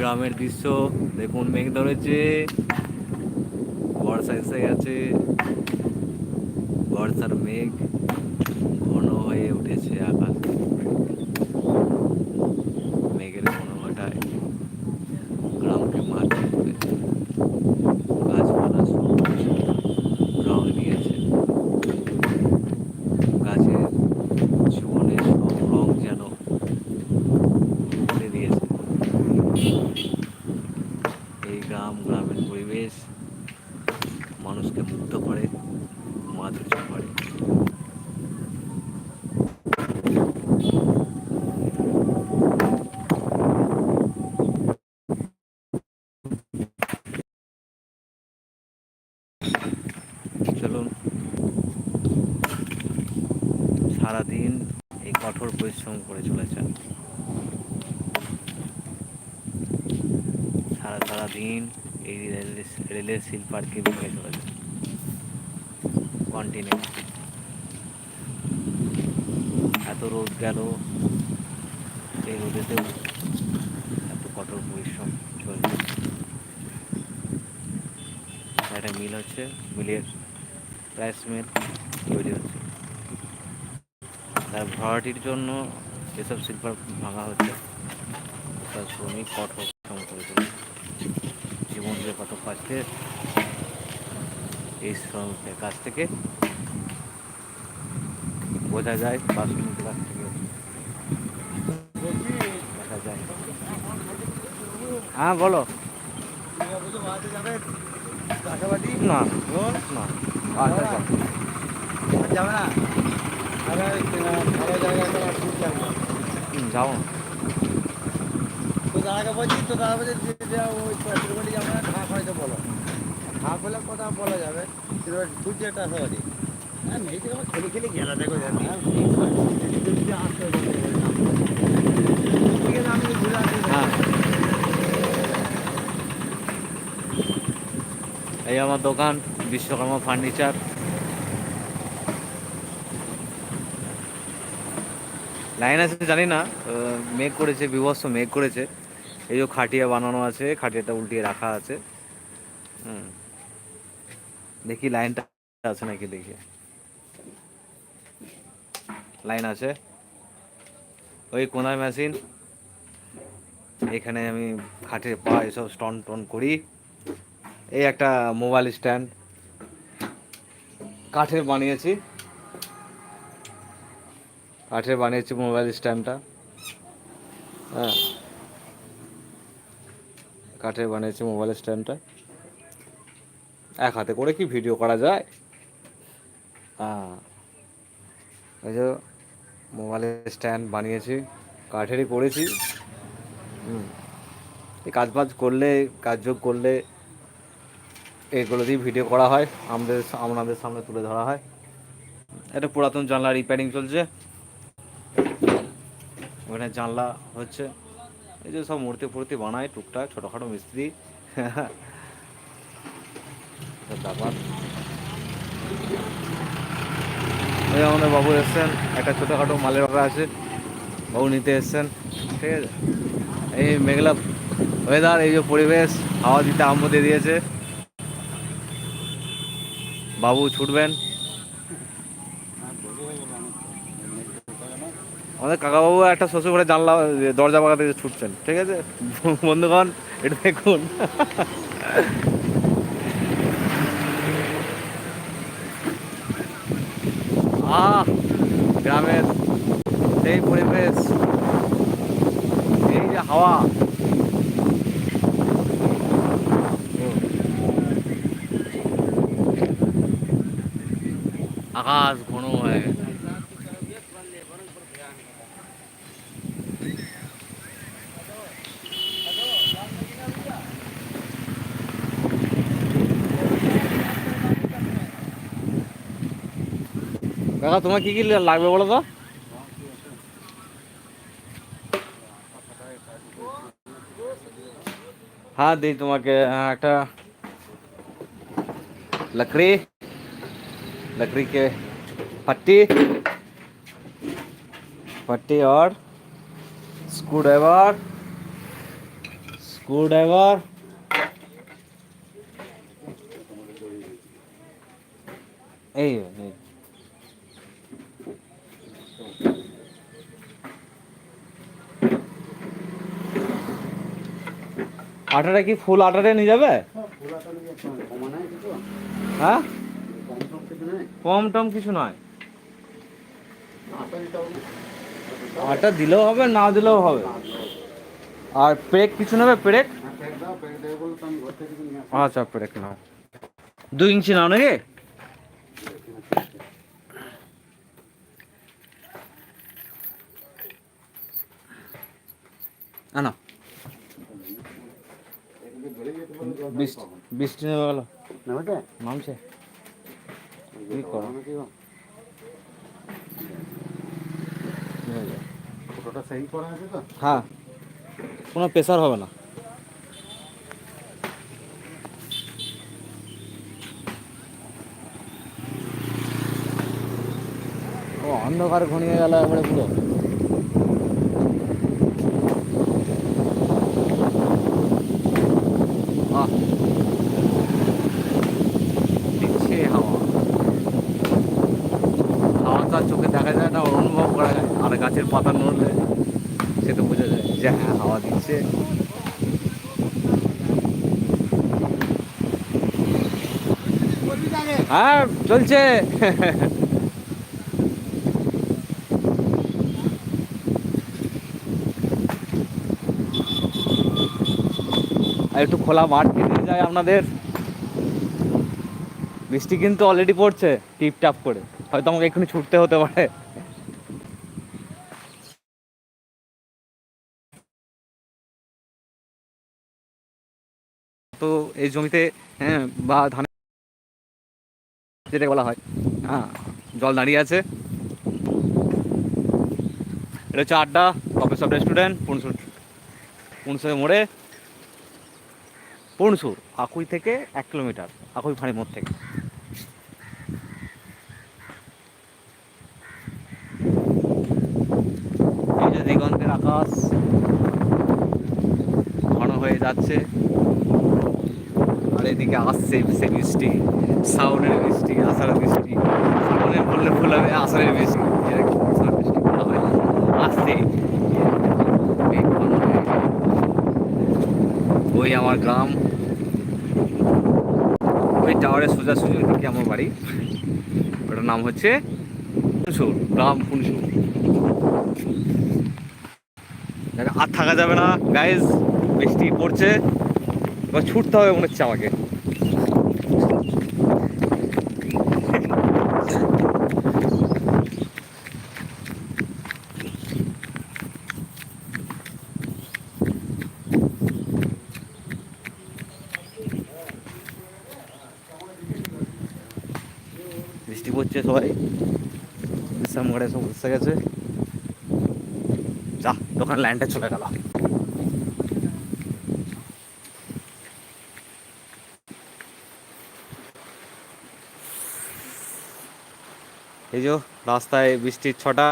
গ্রামের দৃশ্য দেখুন মেঘ ধরেছে বর্ষা এসে গেছে বর্ষার মেঘ ঘন হয়ে উঠেছে আকাশ মেঘের ঘনঘটায় গ্রামকে মাটি করে গাছপালা সবুজ রং নিয়েছে গাছের জীবনের সব রং যেন বলে দিয়েছে এই গ্রাম গ্রামের পরিবেশ মানুষকে মুগ্ধ করে মাধুর্য করে চলুন সারাদিন এই কঠোর পরিশ্রম করে চলেছেন। সারা সারা দিন এই রেলের শিল্পারকে ভেঙে চলেছে কন্টিনিউ এত রোদ গেল, এই রোদেতেও এত কঠোর পরিশ্রম চলছে। একটা মিল হচ্ছে মিলের প্রাইস মিল তৈরি হচ্ছে। তার ভরাটির জন্য যেসব শিল্প ভাঙা হচ্ছে। তার শ্রমিক কঠোর পরিশ্রম করে জীবন যে কত পাচ্ছে এই শ্রমিকের কাছ থেকে বোঝা যায়, বা শ্রমিকের কাছ থেকে যায়। হ্যাঁ বলো। না না। যাবে না। যাও না তো দাদাকে বলছি তো দাদা বলছে যে যে ওই তিরুপতি যাব না ঢাক হয়তো বলো। হলে কথা বলা যাবে একটা সবারই হ্যাঁ মেয়েকে আমার খেলে খেলে গেলা দেখো ঠিক আছে আমি ঘুরে আসি হ্যাঁ। এই আমার দোকান বিশ্বকর্মা ফার্নিচার। লাইন আছে, জানি না মেঘ করেছে বিভৎস মেঘ করেছে। এই যে খাটিয়া বানানো আছে, খাটিয়াটা উল্টিয়ে রাখা আছে। হুম। দেখি লাইনটা আছে নাকি, দেখি। লাইন আছে। ওই কোনায় মেশিন এখানে আমি খাটের পা এসব স্টন টন করি। এই একটা মোবাইল স্ট্যান্ড কাঠের বানিয়েছি। কাঠের বানিয়েছি মোবাইল স্ট্যান্ডটা হ্যাঁ। কাঠের বানিয়েছি মোবাইল স্ট্যান্ডটা এক হাতে করে কি ভিডিও করা যায়? হ্যাঁ। এই যে মোবাইলের স্ট্যান্ড বানিয়েছি, কাঠেরই করেছি। হুম। এই কাজ বাজ করলে কাজযোগ করলে এগুলো দিয়ে ভিডিও করা হয়, আমাদের আপনাদের সামনে তুলে ধরা হয়। এটা পুরাতন জানলা রিপেয়ারিং চলছে। ওখানে জানলা হচ্ছে। এই যে সব মূর্তি ফুর্তি বানায়, টুকটাক, ছোটোখাটো মিস্ত্রি। ব্যাপার এই আমাদের বাবু এসছেন, একটা ছোটোখাটো মালের ব্যাপার আছে। বাবু নিতে এসছেন, ঠিক আছে? এই মেঘলা ওয়েদার এই যে পরিবেশ, হাওয়া দিতে আরম্ভ দিয়ে দিয়েছে। বাবু ছুটবেন। আমাদের কাকাবাবু একটা শ্বশুর ঘরে জানলা দরজা বাগা থেকে ছুটছেন, ঠিক আছে? বন্ধুগণ, এটা দেখুন। আহ, গ্রামের সেই পরিবেশ, এই যে হাওয়া। আকাশ ঘন হয়ে গেছে। কাকা তোমার কি কি লাগবে বলো তো हाँ दी তোমাকে हाँ, একটা लकड़ी लकड़ी के पट्टी पट्टी और स्क्रू ड्राइवर স্ক্রুড্রাইভার এই এই। আটাটা কি ফুল আটাটা নিয়ে যাবে? হ্যাঁ? কম টম কিছু নয়। আটা দিলেও হবে, না দিলেও হবে। আর পেরেক কিছু নেবে, পেরেক? আচ্ছা পেরেক নাও। দু ইঞ্চি নাও নাকি? আনো বৃষ্টি নেমে গেল। নামছে? কি করো? ফটোটা সেই করা আছে তো? হ্যাঁ। কোনো প্রেসার হবে না। ও অন্ধকার ঘনিয়ে গেল একবারে পুরো আহ। দিচ্ছে হাওয়া হাওয়া তো আর চোখে দেখা যায় না অনুভব করা যায় আর গাছের পাতা নড়লে সে তো বোঝা যায় যে হ্যাঁ হাওয়া দিচ্ছে। হ্যাঁ চলছে। একটু খোলা মাঠ কেটে যায় আপনাদের। বৃষ্টি কিন্তু অলরেডি পড়ছে, টিপটাপ করে। হয়তো আমাকে এক্ষুনি ছুটতে হতে পারে। এই জমিতে হ্যাঁ বা ধান যেটা বলা হয় হ্যাঁ জল দাঁড়িয়ে আছে। এটা হচ্ছে আড্ডা প্রফেসর রেস্টুরেন্ট পুনসুর পুনসুর মোড়ে। পুনসুর, আকুই থেকে এক কিলোমিটার, আকুই ফাঁড়ি মোড় থেকে। দিগন্তের আকাশ, ঘন হয়ে যাচ্ছে। আর এদিকে আসছে সে বৃষ্টি সাউনের বৃষ্টি, আষাঢ়ের বৃষ্টি। সাউনের বললে ভুল হবে, আষাঢ়ের বৃষ্টি। আষাঢ়ের বৃষ্টি আসছে। ওই আমার গ্রাম। ওই টাওয়ারের সোজাসুজি ওইদিকে আমার বাড়ি। ওটার নাম হচ্ছে পুনসুর গ্রাম পুনসুর আর থাকা যাবে না। গাইজ বৃষ্টি পড়ছে। এবার ছুটতে হবে মনে হচ্ছে আমাকে। বৃষ্টি পড়ছে সবাই। বিশ্রাম করে সব বসে গেছে। যা, দোকান লাইনটা চলে গেল এই যে রাস্তায় বৃষ্টির ছটা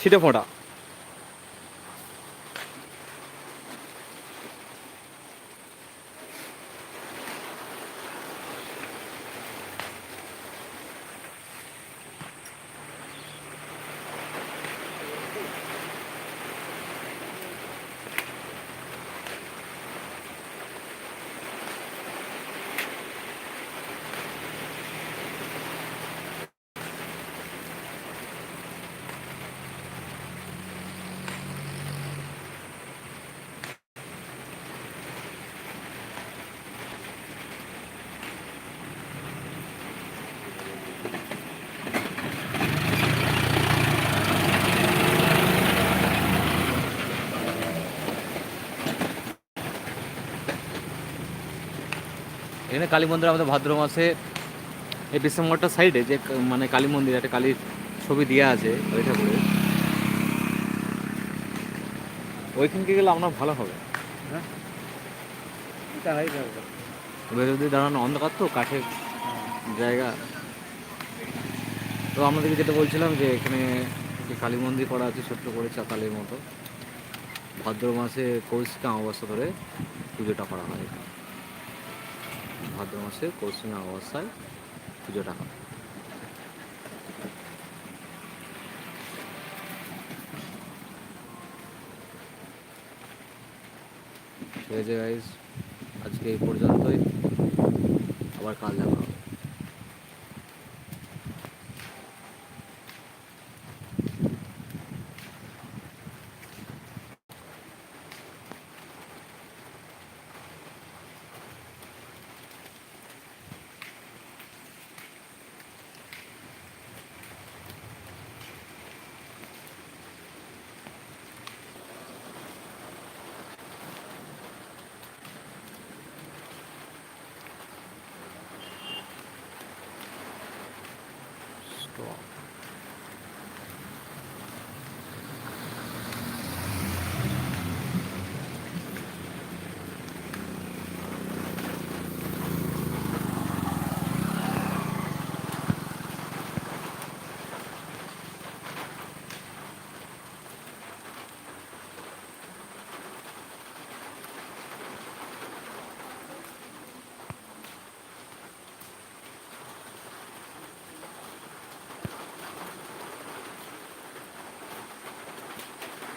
ছিটে ফোঁটা। এখানে কালী মন্দির আমাদের ভাদ্র মাসে, এই ডিসেম্বরটা সাইডে যে মানে কালী মন্দির, একটা কালীর ছবি দেওয়া আছে ওই ঠাকুরের ওইখানকে গেলে আপনার ভালো হবে। এবার যদি দাঁড়ানো অন্ধকার তো কাঠের জায়গা। তো আপনাদেরকে যেটা বলছিলাম যে এখানে যে কালী মন্দির করা আছে, ছোট্ট করে চাতালের মতো। ভাদ্র মাসে কৌশিক অমাবস্যা ধরে পুজোটা করা হয়। ভাদ্র মাসে কৌশিক অবস্থায় পুজোটা হয় ঠিক আছে আজকে এই পর্যন্তই। আবার কাল দেখা হবে Stop.